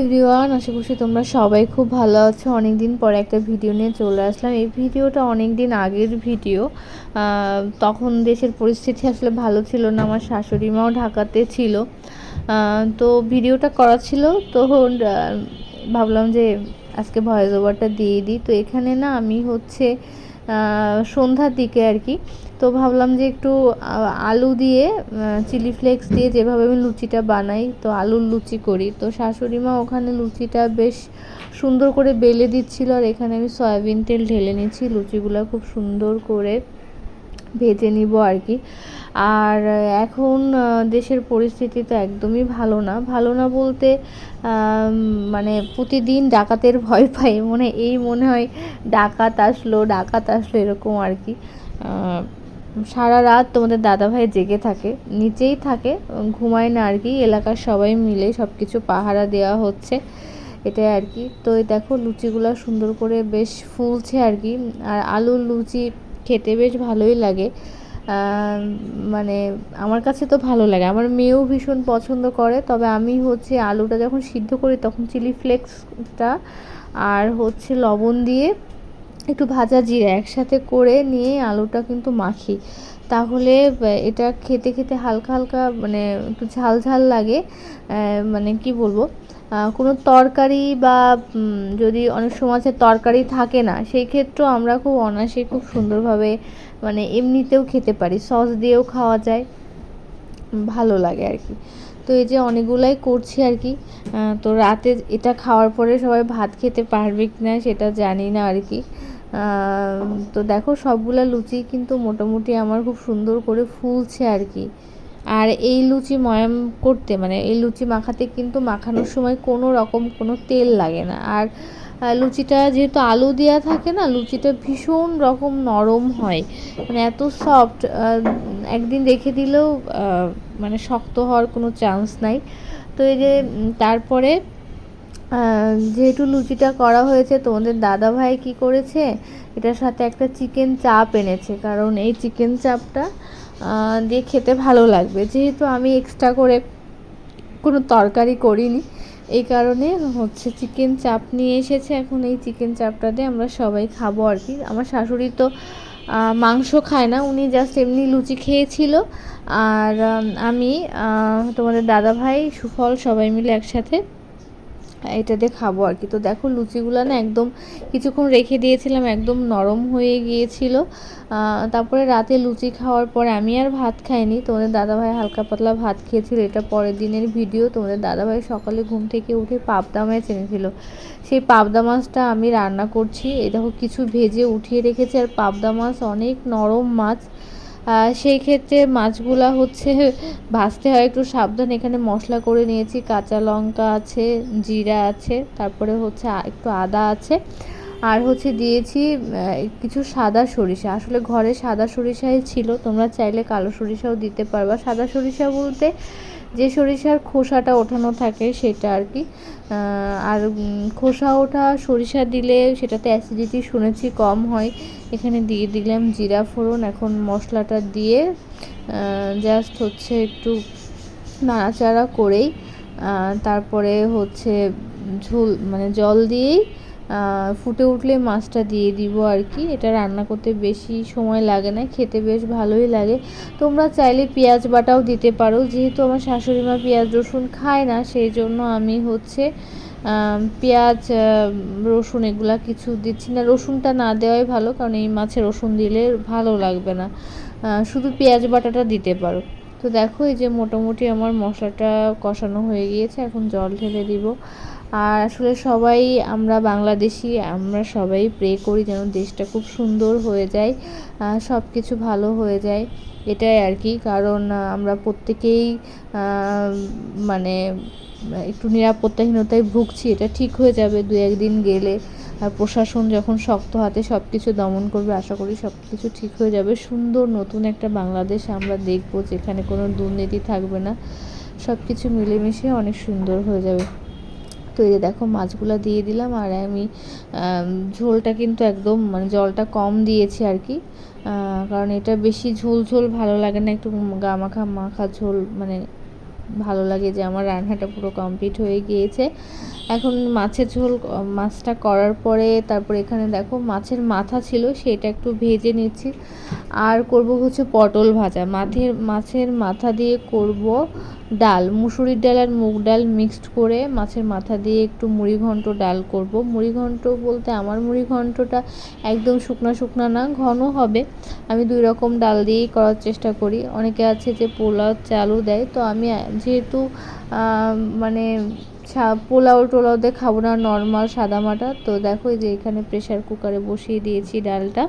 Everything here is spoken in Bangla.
এভরিওয়ান, আশা করছি তোমরা সবাই খুব ভালো আছো। অনেক দিন পরে একটা ভিডিও নিয়ে চলে আসলাম। এই ভিডিওটা অনেক দিন আগের ভিডিও। তখন দেশের পরিস্থিতি আসলে ভালো ছিল না। আমার শাশুড়ি মাও ঢাকাতে ছিল। তো ভিডিওটা করা ছিল। তো ভাবলাম যে আজকে ভয়েস ওভারটা দিয়ে দিই। তো এখানে না আমি হচ্ছে সন্ধ্যার দিকে আর কি। তো ভাবলাম যে একটু আলু দিয়ে চিলি ফ্লেক্স দিয়ে যেভাবে আমি লুচিটা বানাই, তো আলুর লুচি করি। তো শাশুড়ি মা ওখানে লুচিটা বেশ সুন্দর করে বেলে দিচ্ছিল আর এখানে আমি সয়াবিন তেল ঢেলে নিচ্ছি। লুচিগুলো খুব সুন্দর করে ভেজে নিব আর কি। আর এখন দেশের পরিস্থিতি তো একদমই ভালো না। ভালো না বলতে মানে প্রতিদিন ডাকাতের ভয় পাই। মনে, এই মনে হয় ডাকাত আসলো ডাকাত আসলো, এরকম আর কি। সারা রাত তোমাদের দাদাভাই জেগে থাকে, নিচেই থাকে, ঘুমায় না আর কি। এলাকার সবাই মিলে সব কিছু পাহারা দেওয়া হচ্ছে, এটাই আর কি। তো দেখো, লুচিগুলো সুন্দর করে বেশ ফুলছে আর কি। আর আলুর লুচি খেতে বেশ ভালোই লাগে। মানে আমার কাছে তো ভালো লাগে। আমার মেয়েও ভীষণ পছন্দ করে, তবে আমি হচ্ছে আলুটা যখন সিদ্ধ করি তখন চিলি ফ্লেক্সটা আর হচ্ছে লবণ দিয়ে একটু ভাজা জিরা একসাথে করে নিয়ে আলুটা কিন্তু মাখি। তাহলে এটা খেতে খেতে হালকা হালকা মানে একটু ঝাল ঝাল লাগে। মানে কি বলব? কোনো তরকারি বা যদি অনেক সময় আছে তরকারি থাকে না, সেই ক্ষেত্রেও আমরা খুব অনায়াসে খুব সুন্দরভাবে মানে এমনিতেও খেতে পারি। সস দিয়েও খাওয়া যায়। ভালো লাগে আর কি। তো এই যে অনেকগুলাই করছি আর কি তো রাতে এটা খাওয়ার পরে সবাই ভাত খেতে পারবে কি না সেটা জানি না আর কি। তো দেখো সবগুলা লুচি কিন্তু মোটামুটি আমার খুব সুন্দর করে ফুলছে আর কি। আর এই লুচি ময়াম করতে মানে এই লুচি মাখাতে কিন্তু মাখানোর সময় কোনো রকম কোনো তেল লাগে না। আর লুচিটা যেহেতু আলু দেওয়া থাকে না, লুচিটা ভীষণ রকম নরম হয়। মানে এত সফট একদিন রেখে দিলেও মানে শক্ত হওয়ার কোনো চান্স নাই। তো এই যে তারপরে যেহেতু লুচিটা করা হয়েছে, তোমাদের দাদা ভাই কি করেছে? এটার সাথে একটা চিকেন চাপ এনেছে। কারণ এই চিকেন চাপটা দিয়ে খেতে ভালো লাগবে। যেহেতু আমি এক্সট্রা করে কোনো তরকারি করিনি, এই কারণে হচ্ছে চিকেন চাপ নিয়ে এসেছে। এখন এই চিকেন চাপটা দিয়ে আমরা সবাই খাব আর কি। আমার শাশুড়ি তো মাংস খায় না, উনি জাস্ট এমনি লুচি খেয়েছিল। আর আমি তোমাদের দাদা ভাই সুফল সবাই মিলে একসাথে এটা দিয়ে খাব আর কি। তো দেখো লুচিগুলো না একদম কিছুক্ষণ রেখে দিয়েছিলাম, একদম নরম হয়ে গিয়েছিল। তারপরে রাতে লুচি খাওয়ার পরে আমি আর ভাত খাইনি। তোমাদের দাদাভাই হালকা পাতলা ভাত খেয়েছিল, এটা পরের দিনের ভিডিও। তোমাদের দাদাভাই সকালে ঘুম থেকে উঠে পাবদা মাছ এনেছিল। সেই পাবদা মাছটা আমি রান্না করছি। এই দেখো কিছু ভেজে উঠিয়ে রেখেছি। আর পাবদা মাছ অনেক নরম মাছ। সেই ক্ষেত্রে মাছগুলা হচ্ছে ভাজতে হয়, একটু সাবধান। এখানে মশলা করে নিয়েছি, কাঁচা লঙ্কা আছে, জিরা আছে, তারপরে হচ্ছে একটু আদা আছে। আর হচ্ছে দিয়েছি কিছু সাদা সরিষা। আসলে ঘরে সাদা সরিষাই ছিল, তোমরা চাইলে কালো সরিষাও দিতে পারবা। সাদা সরিষা বলতে যে সরিষার খোসাটা ওঠানো থাকে সেটা আর কি আর খোসা ওঠা সরিষা দিলে সেটাতে অ্যাসিডিটি শুনেছি কম হয়। এখানে দিয়ে দিলাম জিরা ফোড়ন, এখন মশলাটা দিয়ে জাস্ট হচ্ছে একটু নাড়াচাড়া করেই তারপরে হচ্ছে ঝোল মানে জল দিয়েই ফুটে উঠলে মাছটা দিয়ে দিব আর কি। এটা রান্না করতে বেশি সময় লাগে না, খেতে বেশ ভালোই লাগে। তোমরা চাইলে পেঁয়াজ বাটাও দিতে পারো। যেহেতু আমার শাশুড়ি মা পেঁয়াজ, রসুন খায় না, সেই জন্য আমি হচ্ছে পেঁয়াজ রসুন এগুলা কিছু দিচ্ছি না। রসুনটা না দেওয়াই ভালো, কারণ এই মাছে রসুন দিলে ভালো লাগবে না। শুধু পেঁয়াজ বাটাটা দিতে পারো। তো দেখো, এই যে মোটামুটি আমার মশলাটা কষানো হয়ে গিয়েছে, এখন জল ঢেলে দিব। আর আসলে সবাই, আমরা বাংলাদেশি, আমরা সবাই প্রে করি যেন দেশটা খুব সুন্দর হয়ে যায় সব কিছু ভালো হয়ে যায়, এটাই আর কি। কারণ আমরা প্রত্যেকেই মানে একটু নিরাপত্তাহীনতায় ভুগছি, এটা ঠিক হয়ে যাবে দু একদিন গেলে। আর প্রশাসন যখন শক্ত হাতে সব কিছু দমন করবে, আশা করি সব কিছু ঠিক হয়ে যাবে। সুন্দর নতুন একটা বাংলাদেশ আমরা দেখব, যেখানে কোনো দুর্নীতি থাকবে না। সব কিছু মিলেমিশে অনেক সুন্দর হয়ে যাবে। তো এই দেখো, মাছগুলো দিয়ে দিলাম আর আমি ঝোলটা কিন্তু একদম মানে জলটা কম দিয়েছি আর কি। কারণ এটা বেশি ঝোল ঝোল ভালো লাগে না, একটু গা মাখা মাখা ঝোল মানে ভালো লাগে যে আমার রান্নাটা পুরো কমপ্লিট হয়ে গিয়েছে। এখন মাছের ঝোল, মাছটা করার পরে তারপর এখানে দেখো মাছের মাথা ছিল, সেটা একটু ভেজে নিচ্ছি। আর করব হচ্ছে পটল ভাজা। মাথের, মাছের মাথা দিয়ে করব ডাল। মুসুরির ডাল আর মুগ ডাল মিক্সড করে মাছের মাথা দিয়ে একটু মুড়ি ঘন্ট ডাল করব। মুড়ি ঘন্ট বলতে আমার মুড়ি ঘন্টটা একদম শুকনা শুকনা না, ঘন হবে। আমি দুই রকম ডাল দিয়েই করার চেষ্টা করি। অনেকে আছে যে পোলাও চালও দেয়, তো আমি যেহেতু মানে পোলাও টোলাও দিয়ে খাব না নর্মাল সাদামাটা তো দেখো যে এখানে প্রেশার কুকারে বসিয়ে দিয়েছি ডালটা।